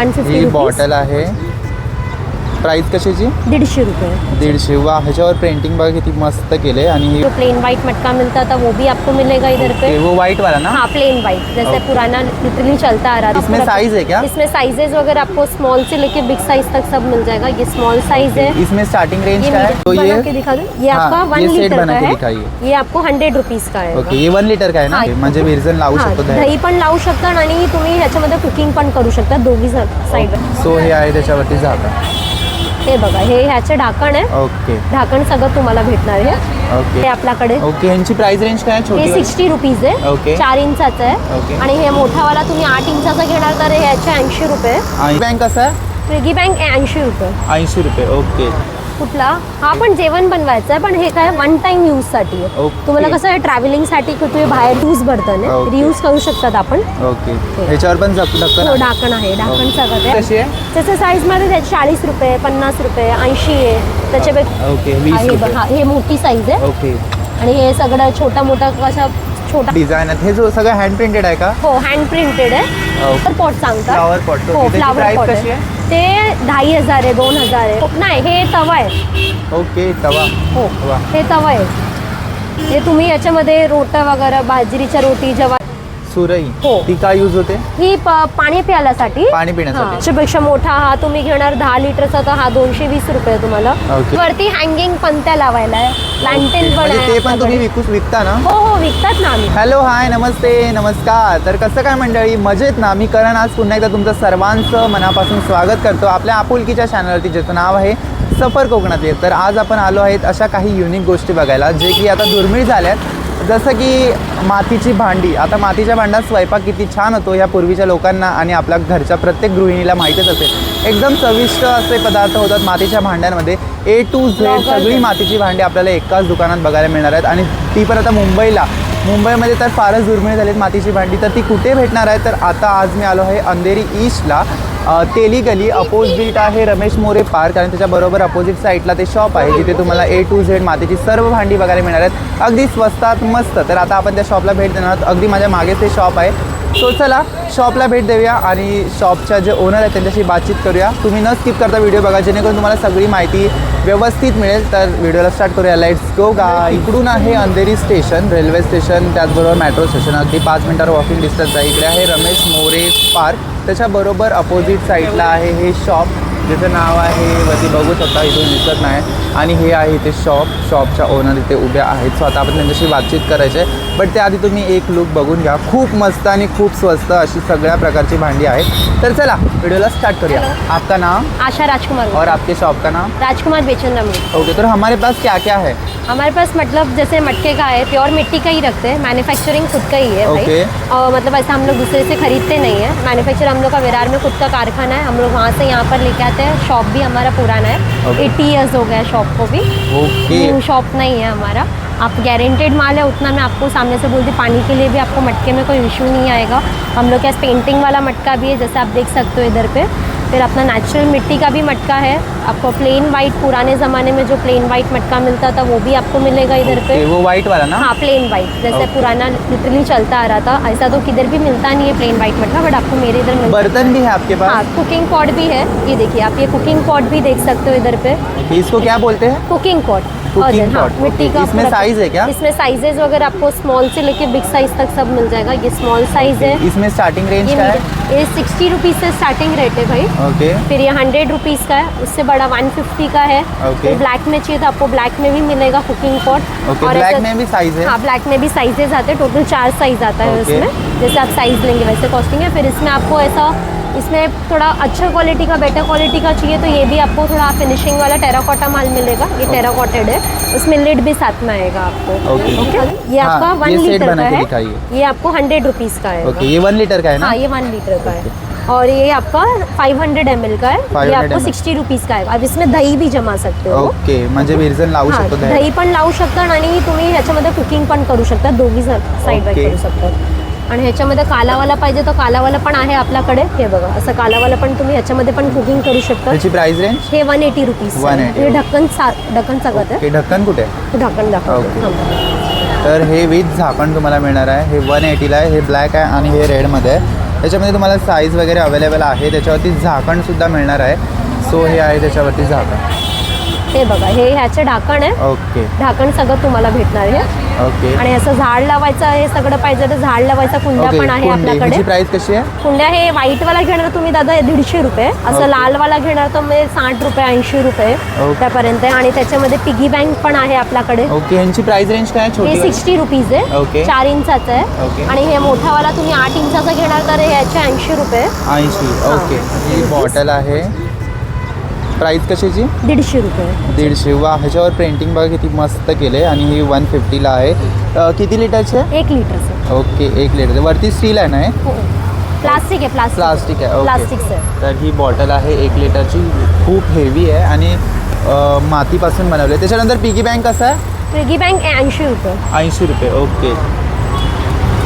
ही bottle आहे. Price कशाची दीडशे रुपये. दीडशे. वा ह्याच्यावर प्रिंटिंग बघा किती मस्त केले आणि ही जो प्लेन वाइट मटका मिलता था वो भी आपको मिलेगा इधर पे. वो व्हाइट वाला ना? हाँ प्लेन वाइट जैसे Okay. पुराना लिटरली चलता आ रहा था. इसमें पूरा- size है क्या? इसमें साइजेज वगैरह आपको स्मॉल से लेके बिग साइज़ तक सब मिल जाएगा. ये स्मॉल साइज़ है. इसमें स्टार्टिंग रेंज ये का है? तो बना ये दिखा दूँ. ये हाँ, आपका वन ये set लीटर का है. ये आपको हंड्रेड रुपीज़ का है. ओके ये वन लिटर का आहे ना? हा. म्हणजे विरजन लावू हा, शकतो दही पण लावू शकता आणि तुम्ही ह्याच्यामध्ये कुकिंग पण करू शकता दोघी साईड सो हे आहे त्याच्यावरती झाकण हे बघा हे ह्याचे ढाकण आहे. ओके. ढाकण सगळं तुम्हाला भेटणार आहे. ओके. हे आपल्याकडे. ओके यांची प्राइस रेंज काय आहे? हे छोटी वाली? सिक्स्टी रुपीज आहे. ओके. चार इंचाचं ओके. आहे आणि हे मोठावाला तुम्ही आठ इंचाचा घेणार तर हे ह्याचे ऐंशी रुपये. आणि बँक कसं आहे? स्विगी बँक ऐंशी रुपये. ऐंशी रुपये ओके. कुठला? हा पण जेवण बनवायचं आहे पण हे काय वन टाइम यूजसाठी आहे. तुम्हाला कसं आहे ट्रॅव्हलिंगसाठी तुम्ही बाहेर यूज भरतं ना. रियूज करू शकतात आपण. ओके ह्याच्यावर पण जप ढक्कन हो आहे? ढाकण आहे ढाकण. सगळं कशी आहे? आहे त्याच्या साईजमध्ये त्याचे चाळीस रुपये पन्नास रुपये ऐंशी आहे. त्याच्यापेक्षा ओके वीस हे रुपये. हे मोठी साईज आहे. ओके आणि हे सगळं छोटा मोठा कशा छोटा. डिझाईन आहेत हे जो सगळं हँड प्रिंटेड आहे का? हो हँड प्रिंटेड आहे. तर पॉट सांगतात. Flower pot. हो फ्लावर पॉट कशी आहे. ते ढाई हजार आहे दोन हजार आहे. नाही हे तवा आहे. ओके तवा. हो हे तवा आहे. हे तुम्ही याच्यामध्ये रोटा वगैरे बाजरीच्या रोटी जेव्हा सुरई हो. ती काय यूज होते? ही प- पाणी प्यायलासाठी पाणी पिण्यासाठी. त्याच्यापेक्षा मोठा हा तुम्ही घेणार दहा लिटरचा तर हा दोनशे वीस रुपये तुम्हाला. ओके. वरती हँगिंग पंत्या लावायला आहे. लँटेन पण म्हणजे आहे ते पण तुम्ही आपल्याकडे. विकू विकता ना? हो हो विकतात ना आम्ही. हॅलो हाय नमस्ते नमस्कार. तर कसं काय मंडळी? मजेत ना? मी करण आज पुन्हा एकदा तुमचं सर्वांचं मनापासून स्वागत करतो. आपल्या आपुलकीच्या चॅनलवरती ज्याचं नाव आहे सफर कोकणातले तर आज आपण आलो आहेत अशा काही युनिक गोष्टी बघायला जे की आता दुर्मिळ झाल्यात. जसं की मातीची भांडी आता मातीच्या भांड्यात स्वयंपाक किती छान होतो ह्या पूर्वीच्या लोकांना आणि आपल्या घरच्या प्रत्येक गृहिणीला माहीतच असेल. एकदम चविष्ट असे पदार्थ होतात मातीच्या भांड्यांमध्ये. A to Z. सगळी मातीची भांडी आपल्याला एकाच दुकानात बघायला मिळणार आहेत. आणि ती पण आता मुंबईला. मुंबईमध्ये तर फारच दुर्मिळ झालीत मातीची भांडी. तर ती कुठे भेटणार आहे तर आता आज मी आलो आहे अंधेरी ईस्टला तेली गली अपोजिट आहे रमेश मोरे पार्क आणि त्याच्याबरोबर अपोजिट साईडला ते शॉप आहे जिथे तुम्हाला ए टू झेड मातीची सर्व भांडी बघायला मिळणार आहेत. अगदी स्वस्तात मस्त. तर आता आपण त्या शॉपला भेट देणार आहोत. अगदी माझ्या मागे ते शॉप आहे. सो चला शॉपला भेट देऊया आणि शॉपच्या जे ओनर आहेत त्यांच्याशी बातचीत करूया. तुम्ही न स्किप करता व्हिडिओ बघा जेणेकरून तुम्हाला सगळी माहिती व्यवस्थित मिळेल. तर व्हिडिओला स्टार्ट करूया. लाईट्स गो गा इकडून आहे अंधेरी स्टेशन रेल्वे स्टेशन त्याचबरोबर मेट्रो स्टेशन अगदी पाच मिनिटावर वॉकिंग डिस्टन्स आहे. इकडे आहे रमेश मोरे पार्क. त्याच्याबरोबर अपोजिट साईडला आहे हे शॉप ज्याचं नाव आहे वरती बघू शकता इथून दिसत नाही. आणि हे आहे इथे शॉप शॉपच्या ओनर इथे उभ्या आहेत. सो आता आपण त्यांच्याशी बातचीत करायची आहे बट त्याआधी तुम्ही एक लुक बघून घ्या. खूप मस्त आणि खूप स्वस्त अशी सगळ्या प्रकारची भांडी आहेत. तर चला व्हिडिओला स्टार्ट करूया. आपका नाम? आशा राजकुमार और आपके शॉप का नाम? राजकुमार बेचन रमी ओके तो हमारे पास क्या क्या है? हमारे पास मतलब जैसे मटके का है प्योर मिट्टी का ही रखते हैं. मैन्युफैक्चरिंग खुद का ही है ओके। भाई और मतलब ऐसा हम लोग दूसरे से खरीदते नहीं है. मैन्युफैक्चर हम लोग का विरार में खुद का कारखाना है. हम लोग वहाँ से यहाँ पर लेके आते हैं। शॉप भी हमारा पुराना है। एट्टी ईयर्स हो गया शॉप को भी। न्यू शॉप नहीं है हमारा। आप गारंटेड माल है उतना मैं आपको सामने से बोलती पानी के लिए भी आपको मटके में कोई इशू नहीं आएगा। हम लोग के पास पेंटिंग वाला मटका भी है जैसे आप देख सकते हो इधर पे। फिर अपना नेचुरल मिट्टी का भी मटका है। आपको प्लेन व्हाइट पुराने ज़माने में जो प्लेन व्हाइट मटका मिलता था वो भी आपको मिलेगा इधर पे। वो व्हाइट वाला ना? हाँ प्लेन व्हाइट जैसे। पुराना लिटरली चलता आ रहा था ऐसा तो किधर भी मिलता नहीं है प्लेन व्हाइट मटका बट आपको मेरे इधर मिलता बर्तन भी है आपके पास? हाँ कुकिंग पॉट भी है। ये देखिए आप ये कुकिंग पॉट भी देख सकते हो इधर पे। इसको क्या बोलते हैं? कुकिंग पॉट Pot, मिट्टी का इसमें पूरा- size है क्या? इसमें साइजेस वगैरह आपको स्मॉल से लेके बिग साइज़ तक सब मिल जाएगा ये स्मॉल साइज़ है। इसमें स्टार्टिंग रेंज क्या है? ये सिक्सटी रुपीज़ से स्टार्टिंग रेट है भाई। ओके फिर ये हंड्रेड रुपीज़ का है उससे बड़ा वन फिफ्टी का है। फिर ब्लैक में चाहिए तो आपको ब्लैक में भी मिलेगा कुकिंग पॉट ओके ब्लैक में भी साइज़ है? हाँ ब्लैक में भी साइजेस आते हैं टोटल चार साइज़ आता है उसमें। जैसे आप साइज़ लेंगे वैसे कॉस्टिंग है। फिर इसमें आपको ऐसा इसमें थोड़ा अच्छा क्वालिटी का बेटर क्वालिटी का चाहिए तो ये भी आपको थोड़ा फिनिशिंग वाला टेराकोटा माल मिलेगा। ये टेराकोटेड है। उसमें लिड भी साथ में आएगा आपको। ओके। ये हाँ, आपका वन लीटर का है। ये आपको हंड्रेड रुपीज़ का है ओके ये वन लीटर का है ना? हाँ ये वन लीटर का है। और ये आपका 500 हंड्रेड एम का है। ये आपको. सिक्सटी रुपीज़ का है अब इसमें दही भी जमा सकते हो। ओके म्हणजे विरजन लावू हा, शकतो दही. पण लावू शकता आणि तुम्ही ह्याच्यामध्ये कुकिंग पण करू शकता दोघी साईड बाय. करू शकता. आणि ह्याच्यामध्ये कालावाला पाहिजे तर कालावाला पण आहे आपल्याकडे. हे बघा असं कालावाला पण तुम्ही ह्याच्यामध्ये पण कुकिंग करू शकता. त्याची प्राइस रेंज हे वन एटी रुपीज 180. हे ढक्कन सा ढक्कन सगळं आहे. हे ढक्कन कुठे? आहे ढक्कन. दाखवते. थांबा. तर हे विथ झाकण तुम्हाला मिळणार आहे. हे वन एटीला आहे हे ब्लॅक आहे आणि हे रेडमध्ये आहे. त्याच्यामध्ये तुम्हाला साईज वगैरे अवेलेबल आहे. त्याच्यावरती झाकणसुद्धा मिळणार आहे. सो हे आहे त्याच्यावरती झाकण. हे बघा हे ह्याचे ढाकण आहे. ओके. ढाकण सगळं तुम्हाला भेटणार आहे. ओके. आणि असं झाड लावायचं हे सगळं पाहिजे तर झाड लावायचा कुंड्या पण आहे कुंडी. आपल्याकडे. ह्याची प्राइस कशी आहे? कुंड्या हे व्हाईटवाला घेणार तुम्ही दादा दीडशे रुपये. असं ओके. लालवाला घेणार तर म्हणजे साठ रुपये ऐंशी रुपये. त्यापर्यंत. आणि त्याच्यामध्ये पिगी बँक पण आहे आपल्याकडे. ओके ह्यांची प्राइस रेंज काय हे सिक्स्टी रुपीज आहे. ओके. चार इंचाचं. आहे. आणि हे मोठावाला तुम्ही आठ इंचाचा घेणार तर याचे ऐंशी रुपये. ऐंशी ओके. बॉटल आहे. प्राइस कशाची? दीडशे रुपये. दीडशे. वा ह्याच्यावर प्रिंटिंग बघा किती मस्त केले आणि ही वन फिफ्टीला आहे. अ, किती लिटरची आहे? एक लिटरचं. ओके एक लिटर वरती स्टील आहे ना हे? हो. प्लास्टिक आहे प्लास्टिक प्लास्टिक आहे ओके. प्लास्टिकचं आहे तर ही बॉटल आहे एक लिटरची. खूप हेवी आहे. आणि अ, मातीपासून बनवली आहे त्याच्यानंतर पिगी बँक कसं आहे? पिगी बँक ऐंशी रुपये. ऐंशी रुपये ओके.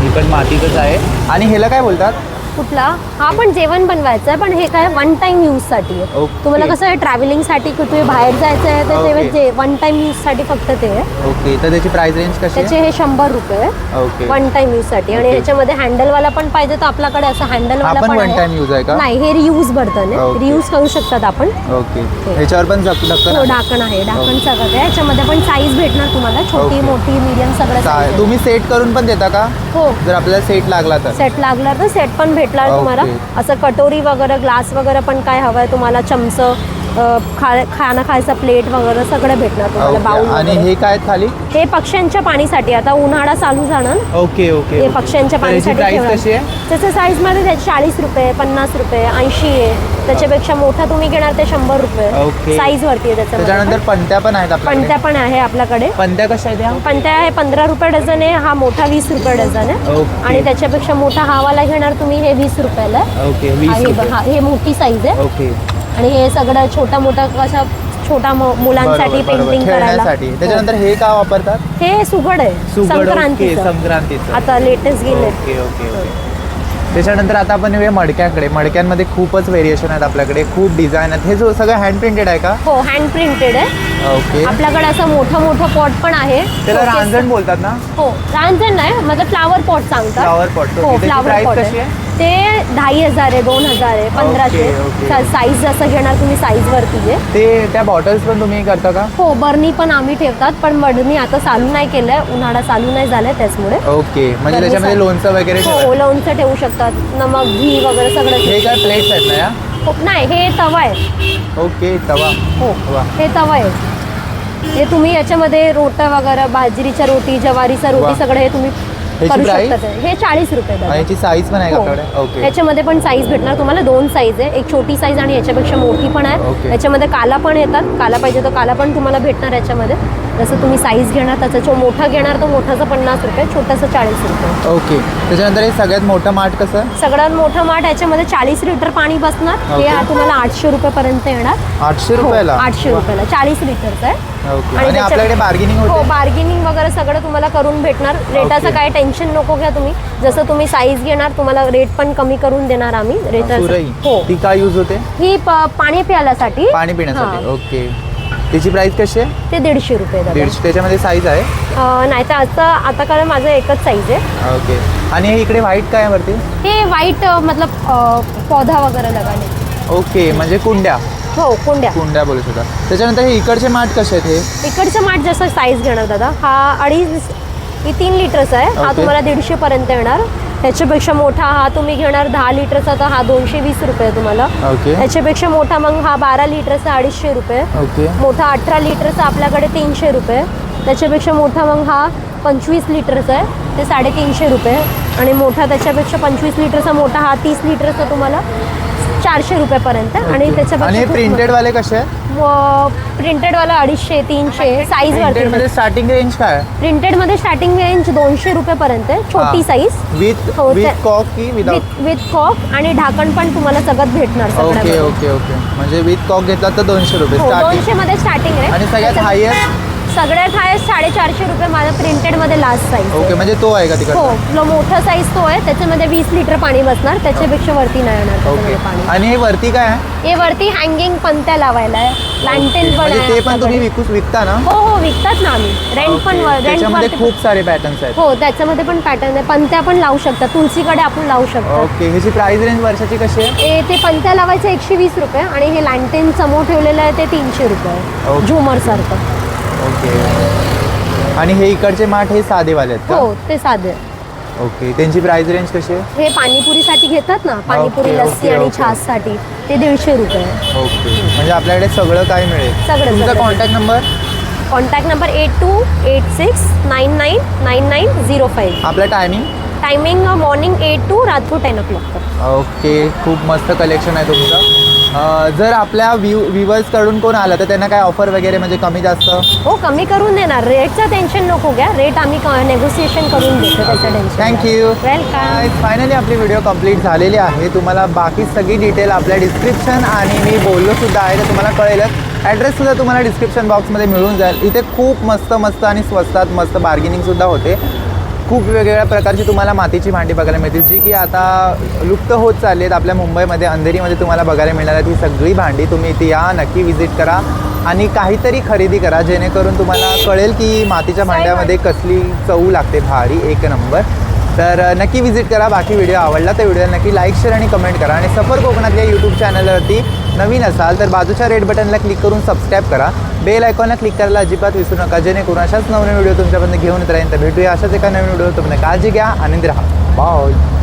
ही पण मातीचंच आहे. आणि ह्याला काय बोलतात? कुठला? हा पण जेवण बनवायचं आहे पण हे काय वन टाइम यूजसाठी आहे. ओके. तुम्हाला कसं आहे ट्रॅव्हलिंगसाठी कुठे बाहेर जायचं आहे तर जे वन टाइम यूजसाठी फक्त ते आहे. ओके. तर त्याची प्राइस रेंज कशी त्याचे आहे हे शंभर रुपये आहे. ओके. वन टाइम यूजसाठी आणि ओके. ह्याच्यामध्ये हँडलवाला पण पाहिजे तर आपल्याकडे असं हा हँडलवाला पण पण वन टाइम आहे यूज आहे का? नाही हे रियूज आहे ओके. रियूज करू शकतात आपण. ओके. ह्याच्यावर पण जप हो? ढाकण आहे. ढाकण. सगळं आहे. ह्याच्यामध्ये पण साईज भेटणार तुम्हाला. छोटी. मोठी मीडियम सगळं चा- size आहे. तुम्ही सेट करून पण देता का? हो. जर आपल्याला सेट लागला तर. सेट लागला तर सेट पण भेटणार ओके. तुम्हाला असं कटोरी वगैरे ग्लास वगैरे पण काय हवंय तुम्हाला? चमचं? खा खाणं खायचं प्लेट वगैरे सगळं भेटणार तुम्हाला ओके. बाउल आणि वगैरे. हे काय आहेत खाली हे पक्ष्यांच्या पाणीसाठी आता उन्हाळा चालू जाणार ओके ओके हे पक्ष्यांच्या पाणीसाठी प्राइस ठेवणार. कशी आहे त्याचं साईजमध्ये त्याचे चाळीस रुपये पन्नास रुपये ऐंशी आहे त्याच्यापेक्षा मोठा तुम्ही घेणार ते शंभर रुपये ओके. साईज वरती आहे त्याच्यामध्ये त्याच्यानंतर पंत्या पण आहेत पणत्या आपल्याकडे पण आहे आपल्याकडे पंत्या कशा आहेत ह्या? पणत्या आहे पंधरा रुपये डझन आहे हा मोठा वीस रुपये डझन आहे. आणि त्याच्यापेक्षा मोठा हावाला घेणार तुम्ही हे वीस रुपयाला आहे. ओके हा, वीस हे रुपये. बघा, हे मोठी साईज आहे ओके आणि हे सगळं छोटा मोठा कशा छोटा मुलांसाठी. पेंटिंग करायला. खेळण्यासाठी. त्याच्यानंतर हे का वापरतात? हो. हे सुगड आहे संक्रांतीचं. संक्रांतीचं. आता लेटेस्ट गेले ओके ओके ओके. त्याच्यानंतर आता आपण येऊया मडक्यांकडे. मडक्यांमध्ये खूपच व्हेरिएशन आहेत आपल्याकडे. खूप डिझाईन आहेत. हे जो सगळं हँड प्रिंटेड आहे का? हो हँड प्रिंटेड आहे. ओके आपल्याकडे असं मोठं मोठं पॉट पण आहे. त्याला Showcase- रांजण बोलतात ना? हो रांजण नाही मतलब फ्लावर पॉट सांगतात. Flower pot, okay. हो त्याची फ्लावर price पॉट कशी आहे? ते ढाई हजार आहे दोन हजार आहे पंधराशे okay. साईज जसं घेणार तुम्ही साईज वरती आहे. ते त्या बॉटल्स पण तुम्ही करता का? हो बर्नी पण आम्ही ठेवतात पण बर्नी आता चालू नाही केलंय. उन्हाळा चालू नाही झालाय त्याचमुळे. ओके म्हणजे बरं, त्याच्यामध्ये. लोणचं वगैरे हो. लोणचं ठेवू शकतात नमक घी वगैरे सगळं हे ठेवू काय प्लेट्स आहेत ना या. हो, नाही हे तवा आहे ओके तवा हो वा. हे तवा आहे हे तुम्ही याच्यामध्ये रोट वगैरे बाजरीच्या रोटी ज्वारीचा वा. रोटी सगळं हे तुम्ही ह्याची करू price? हे चाळीस रुपये दादा. आणि याची साईज पण आहे का हो. आपल्याकडे ओके याच्यामध्ये पण साईज भेटणार तुम्हाला दोन साईज आहे एक छोटी साईज आणि याच्यापेक्षा मोठी पण आहे ओके. याच्यामध्ये काला पण येतात काला पाहिजे तर काला पण तुम्हाला भेटणार याच्यामध्ये जसं तुम्ही साईज घेणार त्याचा जो मोठा घेणार तो मोठाचा पन्नास रुपये छोटासा चाळीस रुपये. ओके. त्याच्यानंतर हे सगळ्यात मोठं माठ कसं? सगळ्यात मोठा माठ याच्यामध्ये चाळीस लिटर पाणी बसणार. हे. तुम्हाला आठशे रुपयेपर्यंत येणार. आठशे हो, रुपयाला? आठशे रुपयाला. चाळीस लिटरचं आहे. आणि आपल्याकडे बार्गेनिंग हो बार्गेनिंग वगैरे सगळं तुम्हाला करून भेटणार. रेटाचं. काय टेन्शन नको घ्या तुम्ही. जसं तुम्ही साईज घेणार तुम्हाला रेट पण कमी करून देणार आम्ही. रेटाचं. हो. ती काय यूज होते? ही पाणी प्यायल्यासाठी पाणी पिण्यासाठी. ओके. त्याची प्राइस कशी आहे? ते दीडशे रुपये दादा. दीडशे त्याच्यामध्ये साईज आहे? अं, नाही तर आता आता कारण माझं एकच साईज आहे. ओके. आणि हे इकडे व्हाईट काय आहे वरती? हे व्हाईट मतलब अं, पौधा वगैरे लगाने. ओके म्हणजे कुंड्या. हो कुंड्या. कुंड्या बोलू शकता. त्याच्यानंतर हे इकडचे माठ कसे आहेत हे? इकडचं माठ जसं साईज घेणार दादा. हा अडीच ही तीन लिटरचा आहे. हा. तुम्हाला दीडशे पर्यंत येणार. त्याच्यापेक्षा मोठा हा तुम्ही घेणार दहा लिटरचा तर हा दोनशे वीस रुपये तुम्हाला. ओके त्याच्यापेक्षा मोठा मग हा बारा लिटरचा अडीचशे रुपये. ओके मोठा अठरा लिटरचा आपल्याकडे तीनशे रुपये. त्याच्यापेक्षा मोठा मग हा पंचवीस लिटरचा आहे ते साडेतीनशे रुपये. आणि मोठा त्याच्यापेक्षा पंचवीस लिटरचा मोठा हा तीस लिटरचा तुम्हाला. चारशे रुपयेपर्यंत. आणि आणि प्रिंटेड वाले कसे? आहेत प्रिंटेडवाला अडीचशे तीनशे साईज प्रिंटेड वरती. मध्ये स्टार्टिंग रेंज काय आहे? प्रिंटेडमध्ये स्टार्टिंग रेंज दोनशे रुपयेपर्यंत आहे छोटी साईज विथ हो, विथ कॉक की विदाउट विथ विथ कॉक आणि ढाकण पण तुम्हाला सगळं भेटणार ओके. ओके ओके म्हणजे विथ कॉक घेतला तर दोनशे रुपये स्टार्टिंग दोनशे मध्ये स्टार्टिंग आहे. आणि सगळ्यात त्याच्या- हायेस्ट सगळ्यात हायस्ट साडेचारशे रुपये माझा प्रिंटेडमध्ये लास्ट साईज ओके म्हणजे तो आहे का हो जो मोठा साईज तो आहे त्याच्यामध्ये वीस लिटर पाणी बसणार त्याच्यापेक्षा वरती नाही येणार ओके त्याच्यामध्ये पाणी. आणि हे वरती काय आहे? हे वरती हँगिंग पंत्या लावायला आहे. लँटेन पण म्हणजे आहे ते पण तुम्ही आपल्याकडे. विकू विकता ना? हो हो विकतात ना आम्ही. रेंट पण ओके. रेंट त्याच्यामध्ये खूप सारे पॅटर्न्स आहेत. हो त्याच्यामध्ये पण पॅटर्न आहे. पंत्या पण लावू शकतात तुळशीकडे आपण लावू शकतो. ओके ह्याची प्राइस रेंज वर्षाची कशी आहे? ते ते पंत्या लावायचे एकशे वीस रुपये आणि हे लँटेन समोर ठेवलेलं आहे ते तीनशे रुपये. झुमर सारखं. ओके. आणि हे इकडचे माठ हे साधेवाले आहेत हो का ते साधे. ओके. त्यांची प्राइस रेंज कशी आहे? हे पाणीपुरीसाठी घेतात ना? पाणीपुरी ओके, लस्सी ओके, आणि ओके. छाससाठी. ते दीडशे रुपये. ओके. म्हणजे आपल्याकडे सगळं काय मिळेल? सगळं, तुमचा सगळं. Contact number contact number eight two eight six nine nine nine nine zero five आपला timing timing morning eight two रात्री टेन ओ क्लॉक ओके. खूप मस्त कलेक्शन आहे तुमचं. जर आपल्या व्ह्यू व्ह्युअर्सकडून कोण आलं तर त्यांना काय ऑफर वगैरे म्हणजे कमी जास्त? हो कमी करून देणार. रेटचं टेन्शन नको घ्या. रेट आम्ही नेगोसिएशन करून देतो त्याचं tension thank you welcome finally आपली व्हिडिओ कंप्लीट झालेली आहे. तुम्हाला बाकी सगळी डिटेल आपल्या डिस्क्रिप्शन आणि मी बोललो सुद्धा आहे तर तुम्हाला कळेलच. ॲड्रेससुद्धा तुम्हाला डिस्क्रिप्शन बॉक्समध्ये मिळून जाईल. इथे खूप मस्त मस्त आणि स्वस्तात मस्त बार्गेनिंगसुद्धा होते. खूप वेगवेगळ्या प्रकारची तुम्हाला मातीची भांडी बघायला मिळतील जी की आता लुप्त होत चालली आहेत. आपल्या मुंबईमध्ये अंधेरीमध्ये तुम्हाला बघायला मिळणार आहेत. ही सगळी भांडी तुम्ही इथे या नक्की विजिट करा आणि काहीतरी खरेदी करा जेणेकरून तुम्हाला कळेल की मातीच्या भांड्यामध्ये कसली चव लागते. भारी एक नंबर. तर नक्की विजिट करा. बाकी व्हिडिओ आवडला तर व्हिडिओला नक्की लाईक शेअर आणि कमेंट करा. आणि सफर कोकणातल्या यूट्यूब चॅनलवरती नवीन असाल तर बाजूच्या रेड बटनला क्लिक करून सबस्क्राईब करा. बेल आयकॉनला क्लिक करायला अजिबात विसरू नका. जेणेकरून अशाच नवीन व्हिडिओ तुमच्यापर्यंत घेऊन येत राहील तर भेटूया अशाच एका नवीन व्हिडिओ तुम्ही काळजी घ्या आनंदी राहा. बाय